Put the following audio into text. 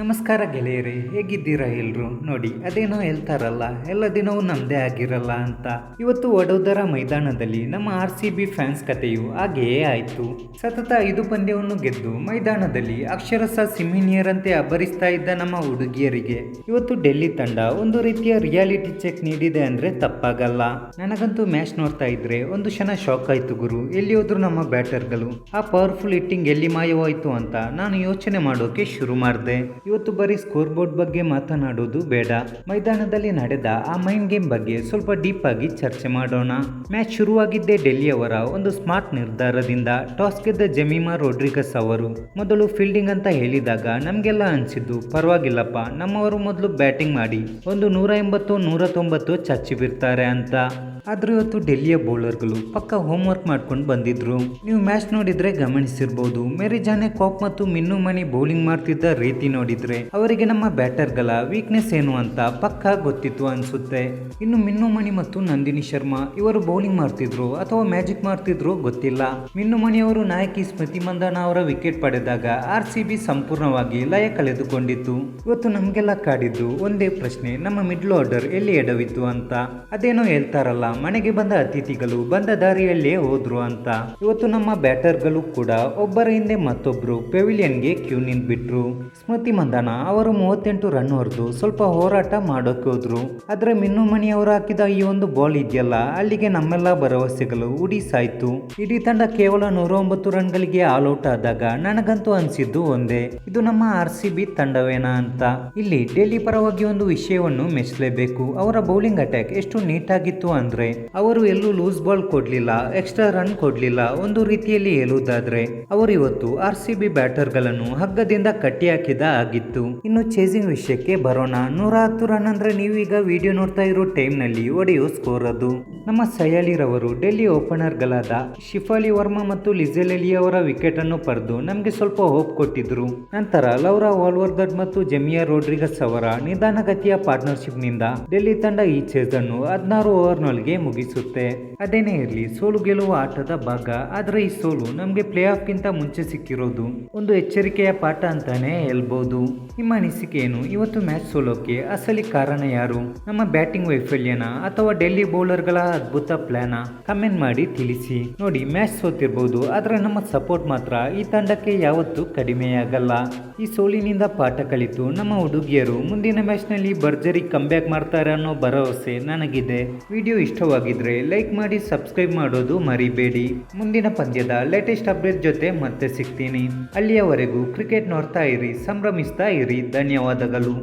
ನಮಸ್ಕಾರ ಗೆಳೆಯರೇ, ಹೇಗಿದ್ದೀರಾ ಎಲ್ರು? ನೋಡಿ, ಅದೇನೋ ಹೇಳ್ತಾರಲ್ಲ, ಎಲ್ಲ ದಿನವೂ ನಮ್ದೇ ಆಗಿರಲ್ಲ ಅಂತ. ಇವತ್ತು ವಡೋದರ ಮೈದಾನದಲ್ಲಿ ನಮ್ಮ ಆರ್ ಸಿ ಬಿ ಫ್ಯಾನ್ಸ್ ಕಥೆಯು ಹಾಗೆಯೇ ಆಯ್ತು. ಸತತ ಐದು ಪಂದ್ಯವನ್ನು ಗೆದ್ದು ಮೈದಾನದಲ್ಲಿ ಅಕ್ಷರಶಃ ಸಿಮಿನಿಯರಂತೆ ಅಬ್ಬರಿಸ್ತಾ ಇದ್ದ ನಮ್ಮ ಹುಡುಗಿಯರಿಗೆ, ಇವತ್ತು ಡೆಲ್ಲಿ ತಂಡ ಒಂದು ರೀತಿಯ ರಿಯಾಲಿಟಿ ಚೆಕ್ ನೀಡಿದೆ ಅಂದ್ರೆ ತಪ್ಪಾಗಲ್ಲ. ನನಗಂತೂ ಮ್ಯಾಚ್ ನೋಡ್ತಾ ಇದ್ರೆ ಒಂದು ಕ್ಷಣ ಶಾಕ್ ಆಯ್ತು ಗುರು. ಎಲ್ಲಿ ಹೋದ್ರು ನಮ್ಮ ಬ್ಯಾಟರ್ಗಳು, ಆ ಪವರ್ಫುಲ್ ಹಿಟ್ಟಿಂಗ್ ಎಲ್ಲಿ ಮಾಯವಾಯ್ತು ಅಂತ ನಾನು ಯೋಚನೆ ಮಾಡೋಕೆ ಶುರು ಮಾಡಿದೆ. ಇವತ್ತು ಬರೀ ಸ್ಕೋರ್ ಬೋರ್ಡ್ ಬಗ್ಗೆ ಮಾತನಾಡೋದು ಬೇಡ. ಮೈದಾನದಲ್ಲಿ ನಡೆದ ಆ ಮೈಂಡ್ ಗೇಮ್ ಬಗ್ಗೆ ಸ್ವಲ್ಪ ಡೀಪ್ ಆಗಿ ಚರ್ಚೆ ಮಾಡೋಣ. ಮ್ಯಾಚ್ ಶುರುವಾಗಿದ್ದೇ ಡೆಲ್ಲಿಯವರ ಒಂದು ಸ್ಮಾರ್ಟ್ ನಿರ್ಧಾರದಿಂದ ಟಾಸ್ ಗೆದ್ದ ಜಮೀಮಾ ರೋಡ್ರಿಗಸ್ ಅವರು. ಮೊದಲು ಫೀಲ್ಡಿಂಗ್ ಅಂತ ಹೇಳಿದಾಗ ನಮಗೆಲ್ಲ ಅನಿಸಿದ್ದು, ಪರವಾಗಿಲ್ಲಪ್ಪ, ನಮ್ಮವರು ಮೊದಲು ಬ್ಯಾಟಿಂಗ್ ಮಾಡಿ ಒಂದು ನೂರ ಎಂಬತ್ತು, ನೂರ ತೊಂಬತ್ತು ಚಚ್ಚಿ ಬಿಡ್ತಾರೆ ಅಂತ. ಆದ್ರೆ ಇವತ್ತು ಡೆಲ್ಲಿಯ ಬೌಲರ್ಗಳು ಪಕ್ಕ ಹೋಮ್ವರ್ಕ್ ಮಾಡ್ಕೊಂಡು ಬಂದಿದ್ರು. ನೀವು ಮ್ಯಾಚ್ ನೋಡಿದ್ರೆ ಗಮನಿಸಿರ್ಬೋದು. ಮೇರಿ ಜಾನೆ ಮತ್ತು ಮಿನ್ನು ಮಣಿ ಬೌಲಿಂಗ್ ಮಾಡ್ತಿದ್ದ ರೀತಿ ನೋಡಿದ್ರೆ ಅವರಿಗೆ ನಮ್ಮ ಬ್ಯಾಟರ್ಗಳ ವೀಕ್ನೆಸ್ ಏನು ಅಂತ ಪಕ್ಕ ಗೊತ್ತಿತ್ತು ಅನ್ಸುತ್ತೆ. ಇನ್ನು ಮಿನ್ನು ಮಣಿ ಮತ್ತು ನಂದಿನಿ ಶರ್ಮಾ ಇವರು ಬೌಲಿಂಗ್ ಮಾಡ್ತಿದ್ರು ಅಥವಾ ಮ್ಯಾಜಿಕ್ ಮಾಡ್ತಿದ್ರು ಗೊತ್ತಿಲ್ಲ. ಮಿನ್ನು ಮಣಿ ಅವರು ನಾಯಕಿ ಸ್ಮೃತಿ ಮಂದಾನ ಅವರ ವಿಕೆಟ್ ಪಡೆದಾಗ ಆರ್ ಸಿ ಬಿ ಸಂಪೂರ್ಣವಾಗಿ ಲಯ ಕಳೆದುಕೊಂಡಿತ್ತು. ಇವತ್ತು ನಮಗೆಲ್ಲ ಕಾಡಿದ್ದು ಒಂದೇ ಪ್ರಶ್ನೆ, ನಮ್ಮ ಮಿಡ್ಲ್ ಆರ್ಡರ್ ಎಲ್ಲಿ ಎಡವಿತ್ತು ಅಂತ. ಅದೇನೋ ಹೇಳ್ತಾರಲ್ಲ ಮನೆಗೆ ಬಂದ ಅತಿಥಿಗಳು ಬಂದ ದಾರಿಯಲ್ಲೇ ಹೋದ್ರು ಅಂತ. ಇವತ್ತು ನಮ್ಮ ಬ್ಯಾಟರ್ಗಳು ಕೂಡ ಒಬ್ಬರ ಹಿಂದೆ ಮತ್ತೊಬ್ರು ಪೆವಿಲಿಯನ್ಗೆ ಕ್ಯೂ ನಿಂತ್ಬಿಟ್ರು. ಸ್ಮೃತಿ ಮಂದನ ಅವರು ಮೂವತ್ತೆಂಟು ರನ್ ಹೊಡೆದು ಸ್ವಲ್ಪ ಹೋರಾಟ ಮಾಡೋಕೆ ಹೋದ್ರು. ಆದ್ರೆ ಮಿನ್ನು ಮಣಿ ಅವರು ಹಾಕಿದ ಈ ಒಂದು ಬಾಲ್ ಇದೆಯಲ್ಲ, ಅಲ್ಲಿಗೆ ನಮ್ಮೆಲ್ಲ ಭರವಸೆಗಳು ಉಡಿ ಸಾಯ್ತು ಇಡೀ ತಂಡ ಕೇವಲ ನೂರ ಒಂಬತ್ತು ರನ್ಗಳಿಗೆ ಆಲ್ ಔಟ್ ಆದಾಗ ನನಗಂತೂ ಅನ್ಸಿದ್ದು ಒಂದೇ, ಇದು ನಮ್ಮ ಆರ್ ಸಿ ಬಿ ತಂಡವೇನಾ ಅಂತ. ಇಲ್ಲಿ ಡೆಲ್ಲಿ ಪರವಾಗಿ ಒಂದು ವಿಷಯವನ್ನು ಮೆಚ್ಚಲೇಬೇಕು. ಅವರ ಬೌಲಿಂಗ್ ಅಟ್ಯಾಕ್ ಎಷ್ಟು ನೀಟಾಗಿತ್ತು ಅಂದ್ರೆ ಅವರು ಎಲ್ಲೂ ಲೂಸ್ ಬಾಲ್ ಕೊಡ್ಲಿಲ್ಲ ಎಕ್ಸ್ಟ್ರಾ ರನ್ ಕೊಡ್ಲಿಲ್ಲ, ಒಂದು ರೀತಿಯಲ್ಲಿ ಹೇಳುವುದಾದ್ರೆ, ಅವರು ಇವತ್ತು ಆರ್ ಸಿ ಬಿ ಬ್ಯಾಟರ್ಗಳನ್ನು ಹಗ್ಗದಿಂದ ಕಟ್ಟಿ ಹಾಕಿದ ಆಗಿತ್ತು. ಇನ್ನು ಚೇಸಿಂಗ್ ವಿಷಯಕ್ಕೆ ಬರೋಣ. ನೂರ ಹತ್ತು ರನ್ ಅಂದ್ರೆ ನೀವೀಗ ವಿಡಿಯೋ ನೋಡ್ತಾ ಇರೋ ಟೈಮ್ನಲ್ಲಿ ಒಡೆಯೋ ಸ್ಕೋರ್ ಅದು. ನಮ್ಮ ಸಯಾಲಿರವರು ಡೆಲ್ಲಿ ಓಪನರ್ಗಳಾದ ಶಿಫಾಲಿ ವರ್ಮಾ ಮತ್ತು ಲಿಜೆಲೆಲಿ ಅವರ ವಿಕೆಟ್ ಅನ್ನು ಪಡೆದು ನಮಗೆ ಸ್ವಲ್ಪ ಹೋಪ್ ಕೊಟ್ಟಿದ್ರು. ನಂತರ ಲೌರಾ ವಾಲ್ವರ್ದಡ್ ಮತ್ತು ಜೆಮಿಯಾ ರೋಡ್ರಿಗಸ್ ಅವರ ನಿಧಾನಗತಿಯ ಪಾರ್ಟ್ನರ್ಶಿಪ್ನಿಂದ ಡೆಲ್ಲಿ ತಂಡ ಈ ಚೇಸ್ ಅನ್ನು ಹದಿನಾರು ಓವರ್ನೊಳಗೆ ಮುಗಿಸುತ್ತೆ. ಅದೇನೇ ಇರಲಿ, ಸೋಲು ಗೆಲುವ ಆಟದ ಭಾಗ. ಆದ್ರೆ ಈ ಸೋಲು ನಮಗೆ ಪ್ಲೇ ಆಫ್ ಗಿಂತ ಮುಂಚೆ ಸಿಕ್ಕಿರೋದು. ಒಂದು ಎಚ್ಚರಿಕೆಯ ಪಾಠ ಅಂತಾನೆ ಹೇಳ್ಬೋದು. ನಿಮ್ಮ ಅನಿಸಿಕೆ ಏನು ಇವತ್ತು ಮ್ಯಾಚ್ ಸೋಲೋಕೆ ಅಸಲಿ ಕಾರಣ ಯಾರು? ನಮ್ಮ ಬ್ಯಾಟಿಂಗ್ ವೈಫಲ್ಯನ ಅಥವಾ ಡೆಲ್ಲಿ ಬೌಲರ್ಗಳ ಅದ್ಭುತ ಪ್ಲಾನ? ಕಮೆಂಟ್ ಮಾಡಿ ತಿಳಿಸಿ. ನೋಡಿ, ಮ್ಯಾಚ್ ಸೋತಿರ್ಬೋದು, ಆದ್ರೆ ನಮ್ಮ ಸಪೋರ್ಟ್ ಮಾತ್ರ ಈ ತಂಡಕ್ಕೆ ಯಾವತ್ತೂ ಕಡಿಮೆಯಾಗಲ್ಲ. ಈ ಸೋಲಿನಿಂದ ಪಾಠ ಕಲಿತು ನಮ್ಮ ಹುಡುಗಿಯರು ಮುಂದಿನ ಮ್ಯಾಚ್ನಲ್ಲಿ ಭರ್ಜರಿ ಕಂಬ್ಯಾಕ್ ಮಾಡ್ತಾರೆ ಅನ್ನೋ ಭರವಸೆ ನನಗಿದೆ. ವಿಡಿಯೋ ಇಷ್ಟವಾಗಿದ್ರೆ ಲೈಕ್ ಮಾಡಿ ಸಬ್ಸ್ಕ್ರೈಬ್ ಮಾಡೋದು ಮರಿಬೇಡಿ. ಮುಂದಿನ ಪಂದ್ಯದ ಲೇಟೆಸ್ಟ್ ಅಪ್ಡೇಟ್ ಜೊತೆ ಮತ್ತೆ ಸಿಗ್ತೀನಿ. ಅಲ್ಲಿಯವರೆಗೂ ಕ್ರಿಕೆಟ್ ನೋಡ್ತಾ ಇರಿ, ಸಂಭ್ರಮಿಸ್ತಾ ಇರಿ. ಧನ್ಯವಾದಗಳು.